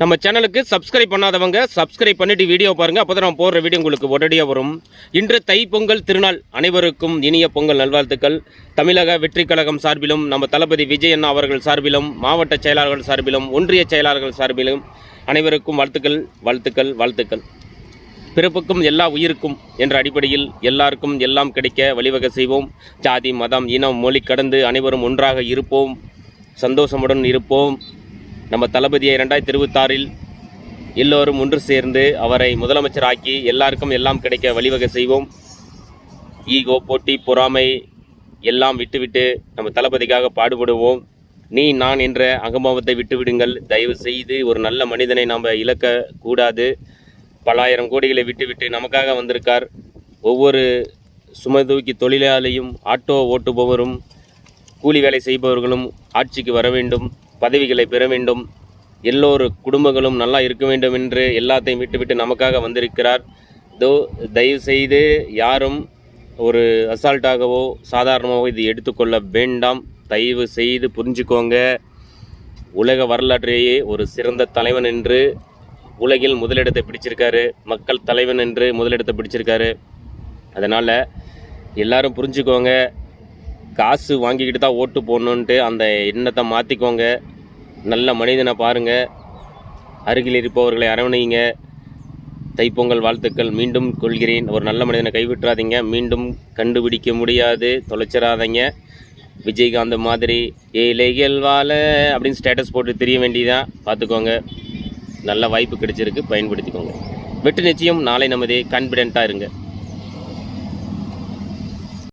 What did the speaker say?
நம்ம சேனலுக்கு சப்ஸ்கிரைப் பண்ணாதவங்க சப்ஸ்கிரைப் பண்ணிட்டு வீடியோ பாருங்கள் அப்போ தான் நம்ம போடுற வீடியோ உங்களுக்கு உடனடியாக வரும். இன்று தைப்பொங்கல் திருநாள். அனைவருக்கும் இனிய பொங்கல் நல்வாழ்த்துக்கள். தமிழக வெற்றி கழகம் சார்பிலும் நம்ம தளபதி விஜய் அண்ணா அவர்கள் சார்பிலும் மாவட்ட செயலாளர்கள் சார்பிலும் ஒன்றிய செயலாளர்கள் சார்பிலும் அனைவருக்கும் வாழ்த்துக்கள் வாழ்த்துக்கள் வாழ்த்துக்கள். பிறப்புக்கும் எல்லா உயிருக்கும் என்ற அடிப்படையில் எல்லாருக்கும் எல்லாம் கிடைக்க வழிவகை செய்வோம். ஜாதி மதம் இனம் மொழி கடந்து அனைவரும் ஒன்றாக இருப்போம். சந்தோஷமுடன் இருப்போம். நம்ம தளபதியை ரெண்டாயிரத்தி இருபத்தாறில் எல்லோரும் ஒன்று சேர்ந்து அவரை முதலமைச்சராக்கி எல்லாருக்கும் எல்லாம் கிடைக்க வழிவகை செய்வோம். ஈகோ போட்டி பொறாமை எல்லாம் விட்டுவிட்டு நம்ம தளபதிக்காக பாடுபடுவோம். நீ நான் என்ற அகம்பாவத்தை விட்டுவிடுங்கள். தயவு செய்து ஒரு நல்ல மனிதனை நாம் இழக்க கூடாது. பலாயிரம் கோடிகளை விட்டுவிட்டு நமக்காக வந்திருக்கார். ஒவ்வொரு சுமதூக்கி தொழிலாளியும் ஆட்டோ ஓட்டுபவரும் கூலி வேலை செய்பவர்களும் ஆட்சிக்கு வர வேண்டும். பதவிகளை பெற வேண்டும். எல்லோரு குடும்பங்களும் நல்லா இருக்க வேண்டும் என்று எல்லாத்தையும் விட்டுவிட்டு நமக்காக வந்திருக்கிறார். தோ தயவு செய்து யாரும் ஒரு அசால்ட்டாகவோ சாதாரணமாகவோ இது எடுத்துக்கொள்ள வேண்டாம். தயவு செய்து புரிஞ்சுக்கோங்க. உலக வரலாற்றிலேயே ஒரு சிறந்த தலைவன் என்று உலகில் முதலிடத்தை பிடிச்சிருக்காரு. மக்கள் தலைவன் என்று முதலிடத்தை பிடிச்சிருக்காரு. அதனால் எல்லாரும் புரிஞ்சுக்கோங்க. காசு வாங்கிக்கிட்டு தான் ஓட்டு போடணுன்ட்டு அந்த எண்ணத்தை மாற்றிக்கோங்க நல்ல மனிதனை பாருங்கள் அருகில் இருப்பவர்களை அரவணைங்க தைப்பொங்கல் வாழ்த்துக்கள். மீண்டும் கொள்கிறேன். ஒரு நல்ல மனிதனை கைவிட்டுறாதீங்க. மீண்டும் கண்டுபிடிக்க முடியாது. தொலைச்சிடாதீங்க. விஜயகாந்த் மாதிரி ஏழைகள் வாழ அப்படின்னு ஸ்டேட்டஸ் போட்டு தெரிய வேண்டியதான் பார்த்துக்கோங்க. நல்ல வாய்ப்பு கிடைச்சிருக்கு. பயன்படுத்திக்கோங்க. வெற்றி நிச்சயம். நாளை நமதே. கான்ஃபிடென்ட்டாக இருங்க.